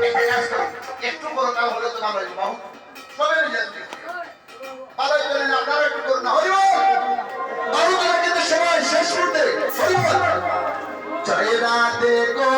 একটা করো বড় কাজ হলে তো আমরা বাবু সবাই মিলে ভালো চলে না আপনারা একটু করুন না হরি বল কিন্তু সবাই শেষ করতে হরি বল জয়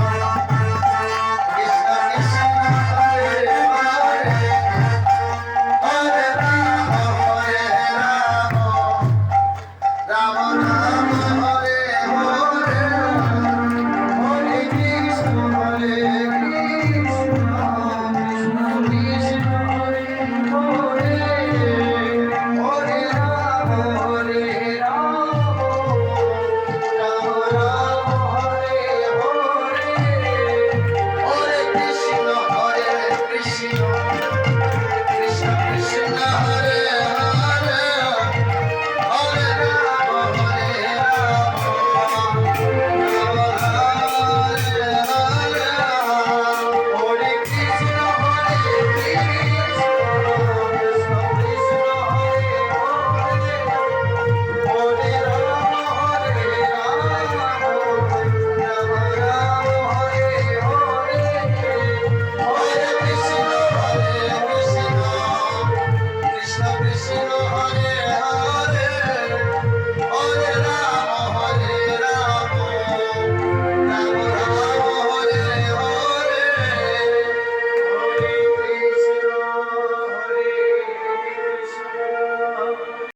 Bye.